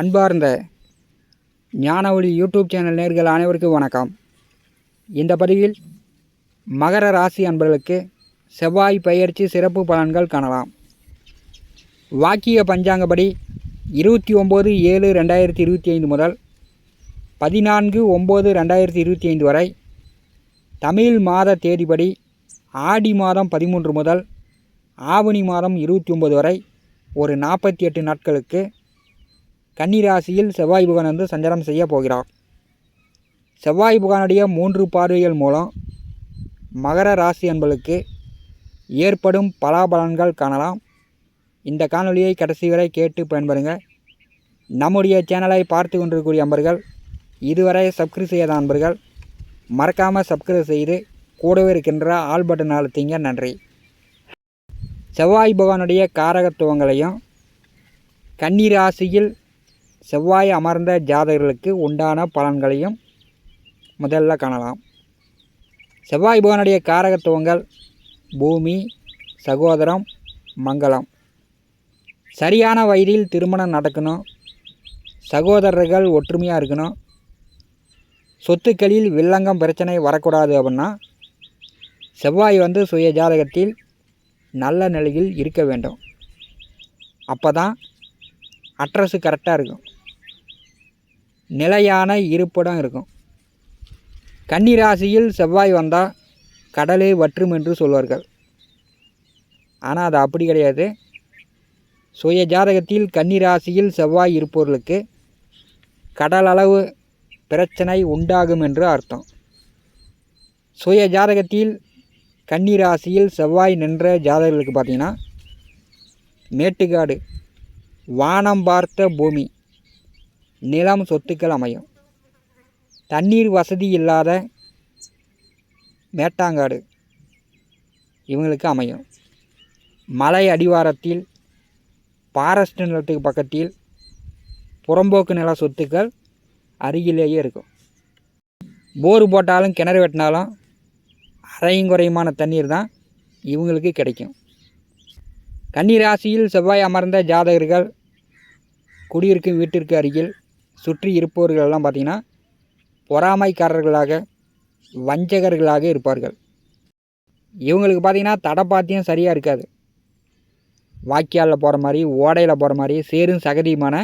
அன்பார்ந்த ஞானவழி YouTube channel நேர்கள் அனைவருக்கும் வணக்கம். இந்த பதிவில் மகர ராசி அன்பர்களுக்கு செவ்வாய் பயிற்சி சிறப்பு பலன்கள் காணலாம். வாக்கிய பஞ்சாங்கப்படி இருபத்தி ஒம்பது ஏழு ரெண்டாயிரத்தி இருபத்தி ஐந்து முதல் பதினான்கு ஒம்பது ரெண்டாயிரத்தி இருபத்தி ஐந்து வரை தமிழ் மாத தேதிப்படி ஆடி மாதம் பதிமூன்று முதல் ஆவணி மாதம் இருபத்தி ஒம்பது வரை ஒரு நாற்பத்தி எட்டு நாட்களுக்கு கன்னிராசியில் செவ்வாய் புகான் வந்து சஞ்சாரம் செய்ய போகிறார். செவ்வாய் புகானுடைய மூன்று பார்வைகள் மூலம் மகர ராசி அன்பர்களுக்கு ஏற்படும் பலாபலன்கள் காணலாம். இந்த காணொலியை கடைசி வரை கேட்டு பயன்பெறுங்க. நம்முடைய சேனலை பார்த்து கொண்டிருக்கூடிய அன்பர்கள் இதுவரை சப்ஸ்கிரைப் செய்யாத அன்பர்கள் மறக்காமல் சப்ஸ்கிரைப் செய்து கூடவே இருக்கின்ற ஆல் பட்டன் அழுத்திங்க. நன்றி. செவ்வாய் பகவானுடைய காரகத்துவங்களையும் கன்னிராசியில் செவ்வாய் அமர்ந்த ஜாதகர்களுக்கு உண்டான பலன்களையும் முதல்ல காணலாம். செவ்வாய் புகனுடைய காரகத்துவங்கள் பூமி சகோதரம் மங்களம். சரியான வயதில் திருமணம் நடக்கணும். சகோதரர்கள் ஒற்றுமையாக இருக்கணும். சொத்துக்களில் வில்லங்கம் பிரச்சனை வரக்கூடாது அப்படின்னா செவ்வாய் வந்து சுய ஜாதகத்தில் நல்ல நிலையில் இருக்க வேண்டும். அப்போ தான் அட்ரஸு கரெக்டாக இருக்கும். நிலையான இருப்பிடம் இருக்கும். கன்னிராசியில் செவ்வாய் வந்தால் கடலே வற்றும் என்று சொல்வார்கள். ஆனால் அது அப்படி கிடையாது. சுய ஜாதகத்தில் கன்னிராசியில் செவ்வாய் இருப்பவர்களுக்கு கடலளவு பிரச்சனை உண்டாகும் என்று அர்த்தம். சுய ஜாதகத்தில் கன்னிராசியில் செவ்வாய் நின்ற ஜாதகர்களுக்கு பார்த்தீங்கன்னா மேட்டுக்காடு வானம் பார்த்த பூமி நிலம் சொத்துக்கள் அமையும். தண்ணீர் வசதி இல்லாத மேட்டாங்காடு இவங்களுக்கு அமையும். மலை அடிவாரத்தில் பாரஸ்ட் நிலத்துக்கு பக்கத்தில் புறம்போக்கு நில சொத்துக்கள் அருகிலேயே இருக்கும். போர் போட்டாலும் கிணறு வெட்டினாலும் அரையும் குறையுமான தண்ணீர் தான் இவங்களுக்கு கிடைக்கும். கன்னிராசியில் செவ்வாய் அமர்ந்த ஜாதகர்கள் குடியிருக்கும் வீட்டிற்கு அருகில் சுற்றி இருப்பவர்கள் எல்லாம் பார்த்திங்கன்னா பொறாமைக்காரர்களாக வஞ்சகர்களாக இருப்பார்கள். இவங்களுக்கு பார்த்திங்கன்னா தடப்பாத்தியம் சரியாக இருக்காது. வாய்க்காலில் போகிற மாதிரி ஓடையில் போகிற மாதிரி சேரும் சகதியுமான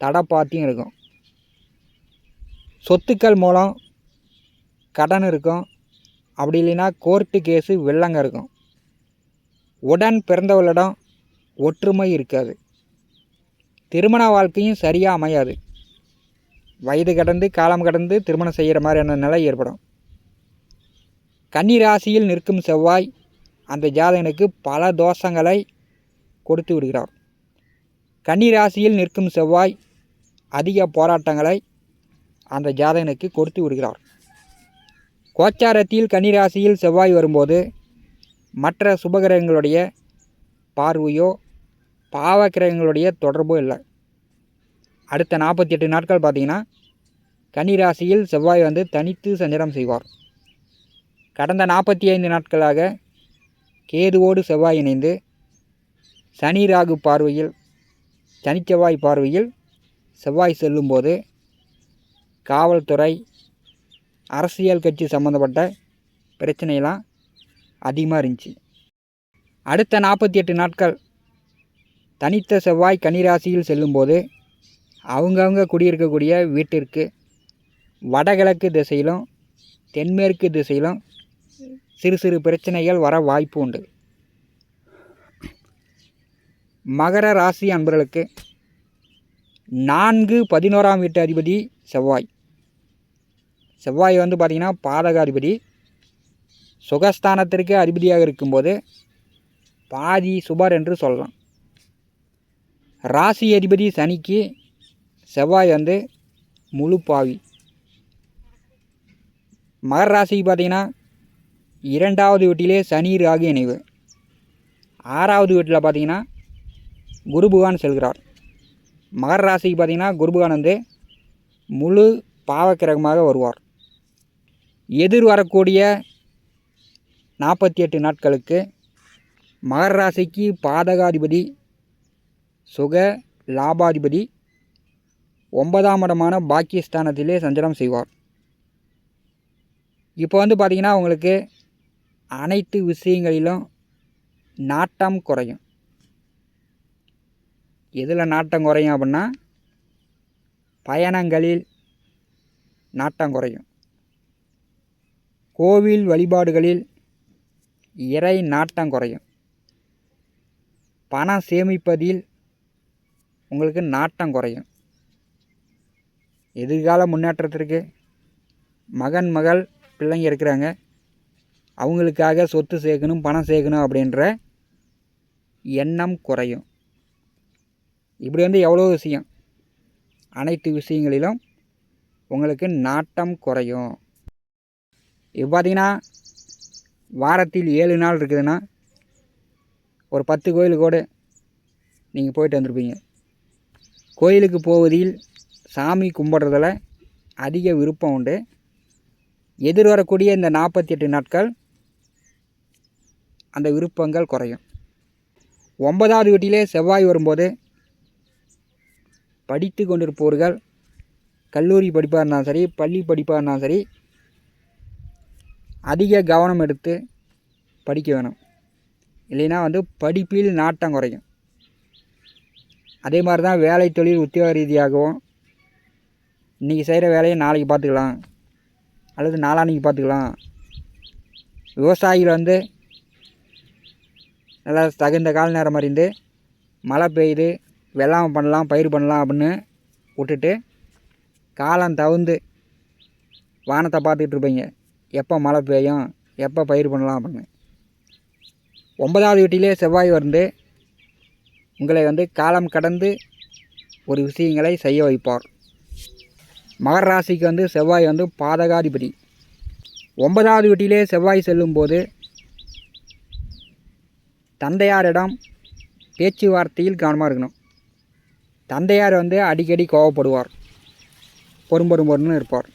தடப்பாத்தியம் இருக்கும். சொத்துக்கள் மூலம் கடன் இருக்கும். அப்படி இல்லைன்னா கோர்ட்டு கேஸு வில்லங்க இருக்கும். உடன் பிறந்தவர்களிடம் ஒற்றுமை இருக்காது. திருமண வாழ்க்கையும் சரியாக அமையாது. வயது கடந்து காலம் கடந்து திருமணம் செய்கிற மாதிரியான நிலை ஏற்படும். கன்னி ராசியில் நிற்கும் செவ்வாய் அந்த ஜாதகனுக்கு பல தோஷங்களை கொடுத்து விடுகிறார். கன்னி ராசியில் நிற்கும் செவ்வாய் அதிக போராட்டங்களை அந்த ஜாதகனுக்கு கொடுத்து விடுகிறார். கோச்சாரத்தில் கன்னி ராசியில் செவ்வாய் வரும்போது மற்ற சுபகிரகங்களுடைய பார்வையோ பாவக்கிரகங்களுடைய தொடர்பும் இல்லை. அடுத்த நாற்பத்தி எட்டு நாட்கள் பார்த்திங்கன்னா கன்னிராசியில் செவ்வாய் வந்து தனித்து சஞ்சாரம் செய்வார். கடந்த நாற்பத்தி ஐந்து நாட்களாக கேதுவோடு செவ்வாய் இணைந்து சனி ராகு பார்வையில் சனிச்செவ்வாய் பார்வையில் செவ்வாய் செல்லும்போது காவல்துறை அரசியல் கட்சி சம்மந்தப்பட்ட பிரச்சனையெல்லாம் அதிகமாக இருந்துச்சு. அடுத்த நாற்பத்தி எட்டு நாட்கள் தனித்த செவ்வாய் கன்னிராசியில் செல்லும்போது அவங்கவுங்க குடியிருக்கக்கூடிய வீட்டிற்கு வடகிழக்கு திசையிலும் தென்மேற்கு திசையிலும் சிறு சிறு பிரச்சனைகள் வர வாய்ப்பு உண்டு. மகர ராசி அன்பர்களுக்கு நான்கு பதினோராம் வீட்டு அதிபதி செவ்வாய். செவ்வாய் வந்து பார்த்திங்கன்னா பாதகாதிபதி. சுகஸ்தானத்திற்கு அதிபதியாக இருக்கும்போது பாதி சுபர் என்று சொல்லலாம். ராசி அதிபதி சனிக்கு செவ்வாய் வந்து முழு பாவி. மகர ராசிக்கு பார்த்தீங்கன்னா இரண்டாவது வீட்டிலே சனி ராகு இணைவு. ஆறாவது வீட்டில் பார்த்தீங்கன்னா குரு பகவான் செல்கிறார். மகர ராசிக்கு பார்த்தீங்கன்னா குரு பகவான் வந்து முழு பாவக்கிரகமாக வருவார். எதிர் வரக்கூடிய நாற்பத்தி எட்டு நாட்களுக்கு மகர ராசிக்கு பாதகாதிபதி சுக லாபாதிபதி ஒன்பதாம் இடமான பாக்கியஸ்தானத்திலே சஞ்சலம் செய்வார். இப்போ வந்து பார்த்திங்கன்னா உங்களுக்கு அனைத்து விஷயங்களிலும் நாட்டம் குறையும். எதில் நாட்டம் குறையும் அப்படின்னா பயணங்களில் நாட்டம் குறையும். கோவில் வழிபாடுகளில் இறை நாட்டம் குறையும். பணம் சேமிப்பதில் உங்களுக்கு நாட்டம் குறையும். எதிர்கால முன்னேற்றத்திற்கு மகன் மகள் பிள்ளைங்க இருக்கிறாங்க. அவங்களுக்காக சொத்து சேர்க்கணும் பணம் சேர்க்கணும் அப்படின்ற எண்ணம் குறையும். இப்படி வந்து எவ்வளோ விஷயம்? அனைத்து விஷயங்களிலும் உங்களுக்கு நாட்டம் குறையும். இப்போ பார்த்தீங்கன்னா வாரத்தில் ஏழு நாள் இருக்குதுன்னா ஒரு பத்து கோயிலுக்கு கூட நீங்கள் போயிட்டு வந்திருப்பீங்க. கோயிலுக்கு போவதில் சாமி கும்பிட்றதில் அதிக விருப்பம் உண்டு. எதிர் வரக்கூடிய இந்த நாற்பத்தி எட்டு நாட்கள் அந்த விருப்பங்கள் குறையும். ஒன்பதாவது வீட்டிலே செவ்வாய் வரும்போது படித்து கொண்டிருப்பவர்கள் கல்லூரி படிப்பாக இருந்தாலும் சரி பள்ளி படிப்பாக இருந்தாலும் சரி அதிக கவனம் எடுத்து படிக்க வேணும். இல்லைன்னா வந்து படிப்பில் நாட்டம் குறையும். அதே மாதிரி தான் வேலை தொழில் உத்தியோக ரீதியாகவும் இன்றைக்கி செய்கிற வேலையை நாளைக்கு பார்த்துக்கலாம். அல்லது நாளான்னைக்கு பார்த்துக்கலாம். விவசாயிகள் வந்து நல்லா தகுந்த கால நேரம் அறிந்து மழை பெய்யுது வெள்ளாமை பண்ணலாம் பயிர் பண்ணலாம் அப்படின்னு விட்டுட்டு காலம் தகுந்து வானத்தை பார்த்துக்கிட்டு இருப்பீங்க. எப்போ மழை பெய்யும் எப்போ பயிர் பண்ணலாம் அப்படின்னு. ஒன்பதாவது வீட்டிலே செவ்வாய் வந்து உங்களை வந்து காலம் கடந்து ஒரு விஷயங்களை செய்ய வைப்பார். மகர ராசிக்கு வந்து செவ்வாய் வந்து பாதகாதிபதி. ஒன்பதாவது வீட்டிலே செவ்வாய் செல்லும்போது தந்தையாரிடம் பேச்சுவார்த்தையில் கவனமாக இருக்கணும். தந்தையார் வந்து அடிக்கடி கோவப்படுவார். பொறும் பொறும் பொறுன்னு இருப்பார்.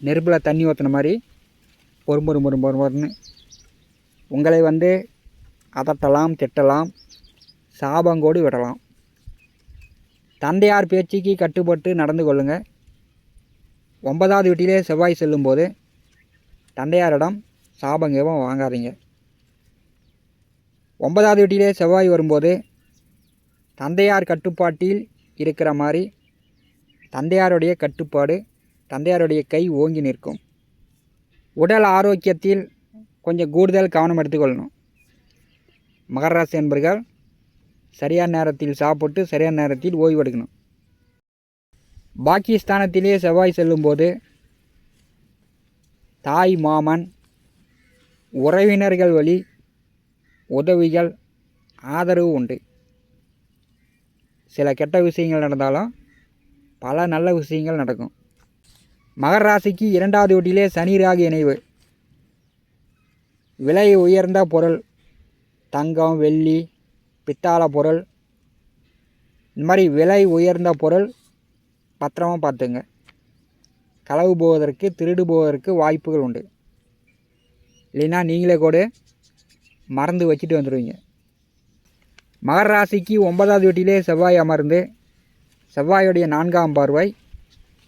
நெருப்பில் தண்ணி ஊற்றின மாதிரி பொறும் பொறும் பொறும் பொறுன்னு உங்களை வந்து அதட்டலாம் திட்டலாம் சாபங்கோடு விடலாம். தந்தையார் பேச்சுக்கு கட்டுப்பட்டு நடந்து கொள்ளுங்கள் ஒன்பதாவது வீட்டிலே செவ்வாய் செல்லும்போது தந்தையாரிடம் சாபங்கேவம் வாங்காதீங்க. ஒன்பதாவது வீட்டிலே செவ்வாய் வரும்போது தந்தையார் கட்டுப்பாட்டில் இருக்கிற மாதிரி தந்தையாருடைய கட்டுப்பாடு தந்தையாருடைய கை ஓங்கி நிற்கும். உடல் ஆரோக்கியத்தில் கொஞ்சம் கூடுதல் கவனம் எடுத்துக்கொள்ளணும். மகராசி என்பர்கள் சரியான நேரத்தில் சாப்பிட்டு சரியான நேரத்தில் ஓய்வெடுக்கணும். பாக்கியஸ்தானத்திலே செவ்வாய் செல்லும்போது தாய் மாமன் உறவினர்கள் வழி உதவிகள் ஆதரவு உண்டு. சில கெட்ட விஷயங்கள் நடந்தாலும் பல நல்ல விஷயங்கள் நடக்கும். மகர ராசிக்கு இரண்டாவது வீட்டிலே சனி ராகு இணைவு. விலை உயர்ந்த பொருள் தங்கம் வெள்ளி பித்தாள பொருள். இந்த மாதிரி விலை உயர்ந்த பொருள் பத்திரமாக பார்த்துங்க. களவு போவதற்கு திருடு போவதற்கு வாய்ப்புகள் உண்டு. இல்லைன்னா நீங்களே கூட மறந்து வச்சுட்டு வந்துடுவீங்க மகர ராசிக்கு ஒன்பதாவது வீட்டிலே செவ்வாய் அமர்ந்து செவ்வாயுடைய நான்காம் பார்வை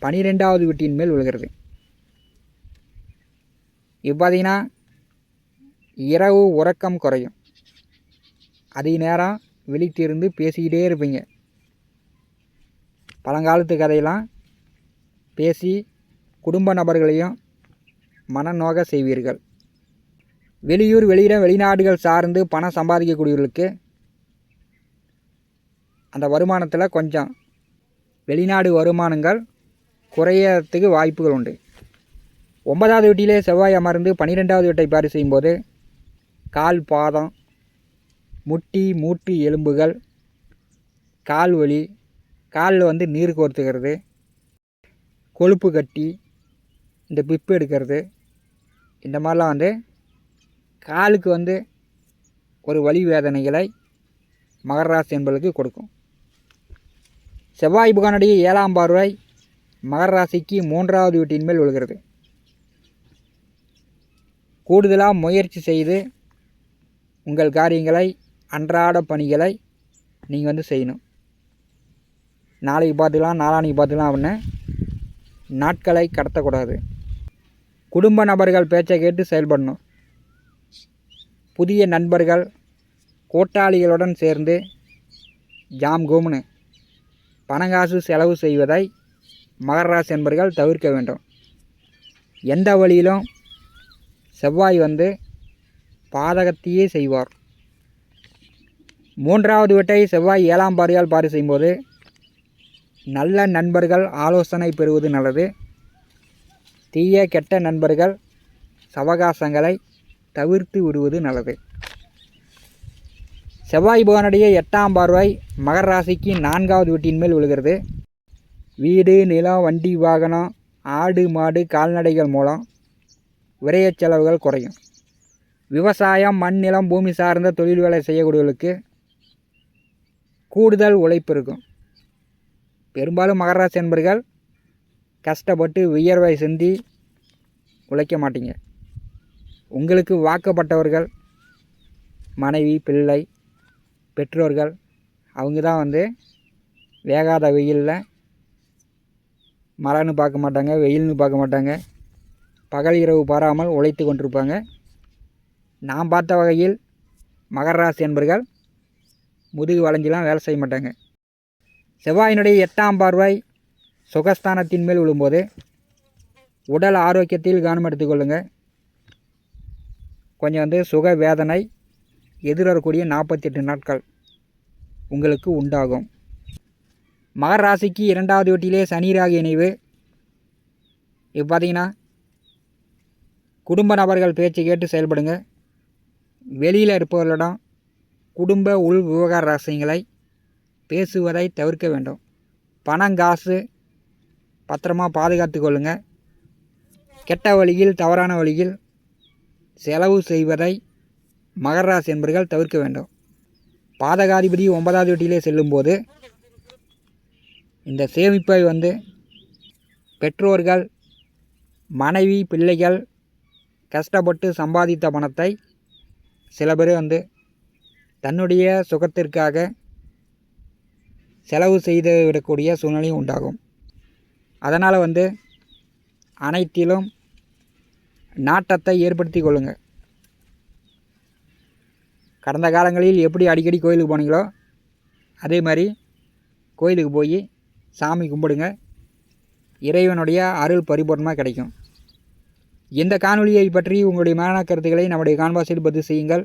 பனிரெண்டாவது வீட்டின் மேல் விழுகிறது. இப்போ பார்த்தீங்கன்னா இரவு உறக்கம் குறையும். அதிக நேரம் விழித்திருந்து பேசிக்கிட்டே இருப்பீங்க. பழங்காலத்து கதையெல்லாம் பேசி குடும்ப நபர்களையும் மனநோக செய்வீர்கள். வெளியூர் வெளியிடம் வெளிநாடுகள் சார்ந்து பணம் சம்பாதிக்கக்கூடியவர்களுக்கு அந்த வருமானத்தில் கொஞ்சம் வெளிநாடு வருமானங்கள் குறையறதுக்கு வாய்ப்புகள் உண்டு. ஒன்பதாவது வீட்டிலே செவ்வாய் அமர்ந்து பன்னிரெண்டாவது வீட்டை பாரி செய்யும்போது கால் பாதம் முட்டி மூட்டு எலும்புகள் கால் வலி காலில் வந்து நீர் கோர்த்துக்கிறது கொழுப்பு கட்டி இந்த பிப்பு எடுக்கிறது. இந்த மாதிரிலாம் வந்து காலுக்கு வந்து ஒரு வலி வேதனைகளை மகராசி என்பதற்கு கொடுக்கும். செவ்வாய் புகானுடைய ஏழாம் பார்வை மகர ராசிக்கு மூன்றாவது வீட்டின் மேல் விழுகிறது. கூடுதலாக முயற்சி செய்து உங்கள் காரியங்களை அன்றாட பணிகளை நீங்கள் வந்து செய்யணும். நாளைக்கு பார்த்துக்கலாம் நாளான்னைக்கு பார்த்துக்கலாம் அப்படின்னு நாட்களை கடத்தக்கூடாது. குடும்ப நபர்கள் பேச்சை கேட்டு செயல்படணும். புதிய நண்பர்கள் கூட்டாளிகளுடன் சேர்ந்து ஜாம் கும்னு பணங்காசு செலவு செய்வதை மகராசி என்பர்கள் தவிர்க்க வேண்டும். எந்த வழியிலும் செவ்வாய் வந்து பாதகத்தையே செய்வார். மூன்றாவது வீட்டை செவ்வாய் ஏழாம் பார்வையால் பாரி செய்யும்போது நல்ல நண்பர்கள் ஆலோசனை பெறுவது நல்லது. தீய கெட்ட நண்பர்கள் சவகாசங்களை தவிர்த்து விடுவது நல்லது. செவ்வாய் புவனுடைய எட்டாம் பார்வை மகர ராசிக்கு நான்காவது வீட்டின் மேல் விழுகிறது. வீடு நிலம் வண்டி வாகனம் ஆடு மாடு கால்நடைகள் மூலம் விரயச் செலவுகள் குறையும். விவசாயம் மண் நிலம் பூமி சார்ந்த தொழில் வேலை செய்யக்கூடியவர்களுக்கு கூடுதல் உழைப்பு இருக்கும். பெரும்பாலும் மகர என்பர்கள் கஷ்டப்பட்டு வியர்வை சிந்தி உழைக்க மாட்டீங்க. உங்களுக்கு வாக்கப்பட்டவர்கள் மனைவி பிள்ளை பெற்றோர்கள் அவங்க தான் வந்து வேகாத வெயிலில் மழைன்னு பார்க்க மாட்டாங்க வெயில்னு பார்க்க மாட்டாங்க. பகல் இரவு பாராமல் உழைத்து கொண்டிருப்பாங்க. நான் பார்த்த வகையில் மகர ராசி என்பர்கள் முதுகு வளைஞ்செலாம் வேலை செய்ய மாட்டாங்க. செவ்வாயினுடைய எட்டாம் பார்வை சுகஸ்தானத்தின் மேல் விழும்போது உடல் ஆரோக்கியத்தில் கவனம் எடுத்துக்கொள்ளுங்கள் கொஞ்சம் வந்து சுக வேதனை எதிர்வரக்கூடிய நாற்பத்தெட்டு நாட்கள் உங்களுக்கு உண்டாகும். மகர ராசிக்கு இரண்டாவது வீட்டிலே சனிராக இணைவு. இப்போ பார்த்தீங்கன்னா குடும்ப நபர்கள் பேச்சு கேட்டு செயல்படுங்க. வெளியில் இருப்பவர்களிடம் குடும்ப உள் விவகார ரகசியங்களை பேசுவதை தவிர்க்க வேண்டும். பணம் காசு பத்திரமா பாதுகாத்து கொள்ளுங்க. கெட்ட வழியில் தவறான வழியில் செலவு செய்வதை மகராசி என்பர்கள் தவிர்க்க வேண்டும். பாதகாதிபதி ஒன்பதாவது வீட்டிலே செல்லும்போது இந்த சேமிப்பை வந்து பெற்றோர்கள் மனைவி பிள்ளைகள் கஷ்டப்பட்டு சம்பாதித்த பணத்தை சில பேர் வந்து தன்னுடைய சுகத்திற்காக செலவு செய்து விடக்கூடிய சூழ்நிலையும் உண்டாகும். அதனால் வந்து அனைத்திலும் நாட்டத்தை ஏற்படுத்தி கொள்ளுங்கள் கடந்த காலங்களில் எப்படி அடிக்கடி கோயிலுக்கு போனீங்களோ அதே மாதிரி கோயிலுக்கு போய் சாமி கும்பிடுங்க. இறைவனுடைய அருள் பரிபூர்ணமாக கிடைக்கும். இந்த காணொலியை பற்றி உங்களுடைய மேலான கருத்துக்களை நம்முடைய கான்வாசில் பதிவு செய்யுங்கள்.